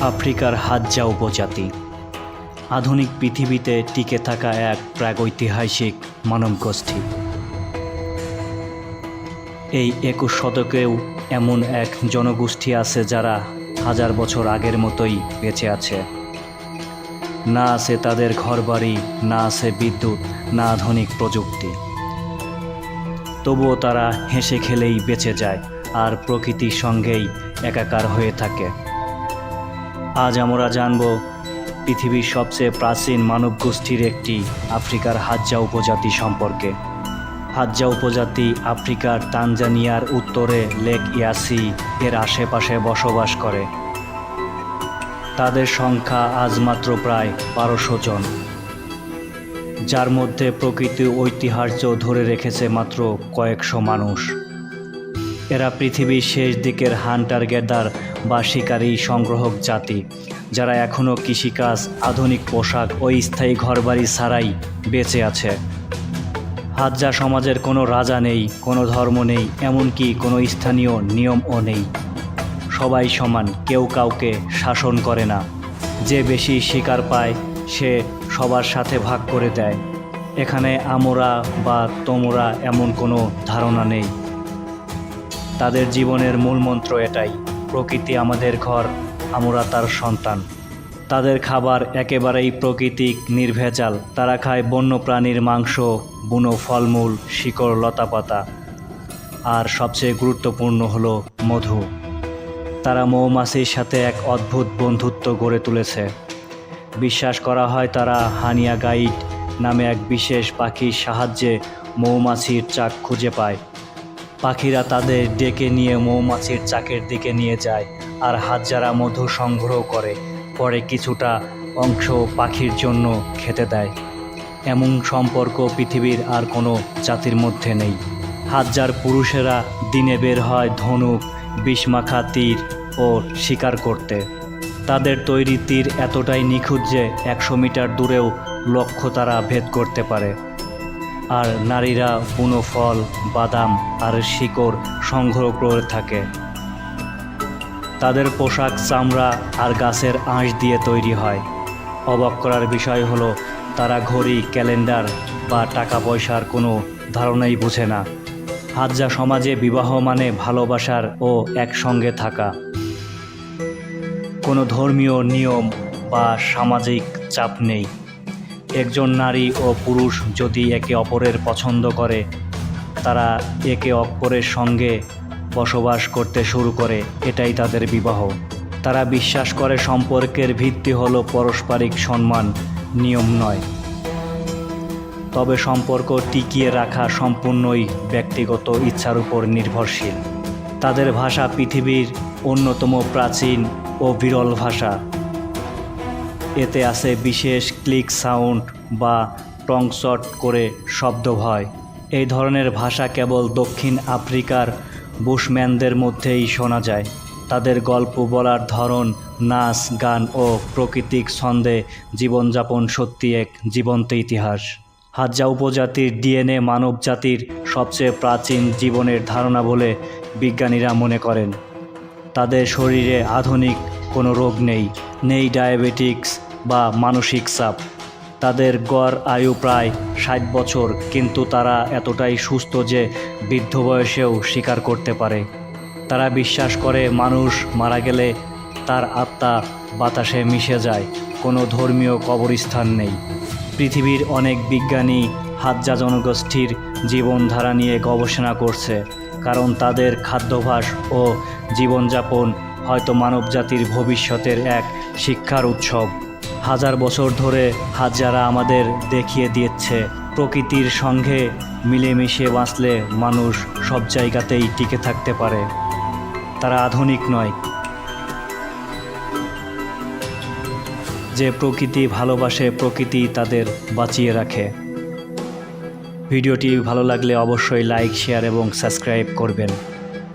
আফ্রিকার হাজ্জা উপজাতি। আধুনিক পৃথিবীতে টিকে থাকা এক প্রাগৈতিহাসিক মানবগোষ্ঠী। এই একুশ শতকেও এমন এক জনগোষ্ঠী আছে যারা হাজার বছর আগের মতোই বেঁচে আছে। না আছে তাদের ঘরবাড়ি, না আছে বিদ্যুৎ, না আধুনিক প্রযুক্তি। তবুও তারা হেসে খেলেই বেঁচে যায় আর প্রকৃতির সঙ্গেই একাকার হয়ে থাকে। আজ আমরা জানব পৃথিবীর সবচেয়ে প্রাচীন মানব গোষ্ঠীর একটি আফ্রিকার হাজ্জা উপজাতি সম্পর্কে। হাজ্জা উপজাতি আফ্রিকার তানজানিয়ার উত্তরে লেক ইয়াসি এর আশেপাশে বসবাস করে। তাদের সংখ্যা আজ মাত্র প্রায় বারোশো জন। যার মধ্যে প্রকৃতি ঐতিহ্য ধরে রেখেছে মাত্র কয়েকশো মানুষ। এরা পৃথিবীর শেষ দিকের হান্টার গেদার বা শিকারী সংগ্রহক জাতি, যারা এখনও কৃষিকাজ, আধুনিক পোশাক ও স্থায়ী ঘরবাড়ি ছাড়াই বেঁচে আছে। হাজ্জা সমাজের কোনো রাজা নেই, কোনো ধর্ম নেই, এমনকি কোনো স্থানীয় নিয়মও নেই। সবাই সমান, কেউ কাউকে শাসন করে না। যে বেশি শিকার পায়, সে সবার সাথে ভাগ করে দেয়। এখানে আমরা বা তোমরা এমন কোনো ধারণা নেই। তাদের জীবনের মূল মন্ত্র এটাই, প্রকৃতি আমাদের ঘর, আমরা তার সন্তান। তাদের খাবার একেবারেই প্রকৃতিক নির্ভেজাল, তারা খায় বন্য প্রাণীর মাংস, বুনো ফলমূল, শিকড়, লতাপাতা। আর সবচেয়ে গুরুত্বপূর্ণ হলো মধু। তারা মৌমাছির সাথে এক অদ্ভুত বন্ধুত্ব গড়ে তুলেছে। বিশ্বাস করা হয় তারা হানিয়া গাইড নামে এক বিশেষ পাখির সাহায্যে মৌমাছির চাক খুঁজে পায়। পাখিরা তাদের ডেকে নিয়ে মৌমাছির চাকের দিকে নিয়ে যায় আর হাজারা মধু সংগ্রহ করে। পরে কিছুটা অংশ পাখির জন্য খেতে দেয়। এমন সম্পর্ক পৃথিবীর আর কোনো জাতির মধ্যে নেই। হাজার পুরুষেরা দিনে বের হয় ধনুক বিষমাখা তীর ও শিকার করতে। তাদের তৈরি তীর এতটাই নিখুঁত যে একশো মিটার দূরেও লক্ষ্য তারা ভেদ করতে পারে। আর নারীরা বুনো ফল, বাদাম আর শিকড় সংগ্রহ করে থাকে। তাদের পোশাক, চামড়া আর গাছের আঁশ দিয়ে তৈরি হয়। অবাক করার বিষয় হলো, তারা ঘড়ি, ক্যালেন্ডার বা টাকা পয়সার কোনো ধারণাই বুঝে না। হাজ্জা সমাজে বিবাহ মানে ভালোবাসার ও একসঙ্গে থাকা। কোনো ধর্মীয় নিয়ম বা সামাজিক চাপ নেই। একজন নারী ও পুরুষ যদি একে অপরের পছন্দ করে, তারা একে অপরের সঙ্গে বসবাস করতে শুরু করে, এটাই তাদের বিবাহ। তারা বিশ্বাস করে সম্পর্কের ভিত্তি হলো পারস্পরিক সম্মান, নিয়ম নয়। তবে সম্পর্ক টিকিয়ে রাখা সম্পূর্ণই ব্যক্তিগত ইচ্ছার উপর নির্ভরশীল। তাদের ভাষা পৃথিবীর অন্যতম প্রাচীন ও বিরল ভাষা। এতে আছে বিশেষ ক্লিক সাউন্ড বা টংশট করে শব্দ ভয়। এই ধরনের ভাষা কেবল দক্ষিণ আফ্রিকার বুশম্যানদের মধ্যেই শোনা যায়। তাদের গল্প বলার ধরন, নাচ, গান ও প্রকৃতিক ছন্দে জীবনযাপন সত্যি এক জীবন্ত ইতিহাস। হাজ্জা উপজাতির ডিএনএ মানব জাতির সবচেয়ে প্রাচীন জীবনের ধারণা বলে বিজ্ঞানীরা মনে করেন। তাদের শরীরে আধুনিক কোনো রোগ নেই। নেই ডায়াবেটিক্স বা মানসিক চাপ। তাদের গড় আয়ু প্রায় ষাট বছর, কিন্তু তারা এতটাই সুস্থ যে বৃদ্ধ বয়সেও স্বীকার করতে পারে। তারা বিশ্বাস করে মানুষ মারা গেলে তার আত্মা বাতাসে মিশে যায়, কোনো ধর্মীয় কবরস্থান নেই। পৃথিবীর অনেক বিজ্ঞানী হাজ্জা জনগোষ্ঠীর জীবনধারা নিয়ে গবেষণা করছে, কারণ তাদের খাদ্যাভ্যাস ও জীবনযাপন হয়তো মানবজাতির ভবিষ্যতের এক শিক্ষার উৎসব। হাজার বছর ধরে হাজারা আমাদের দেখিয়ে দিচ্ছে প্রকৃতির সঙ্গে মিলেমিশে বাঁচলে মানুষ সব জায়গাতেই টিকে থাকতে পারে। তারা আধুনিক নয়। যে প্রকৃতি ভালোবাসে, প্রকৃতি তাদের বাঁচিয়ে রাখে। ভিডিওটি ভালো লাগলে অবশ্যই লাইক, শেয়ার এবং সাবস্ক্রাইব করবেন।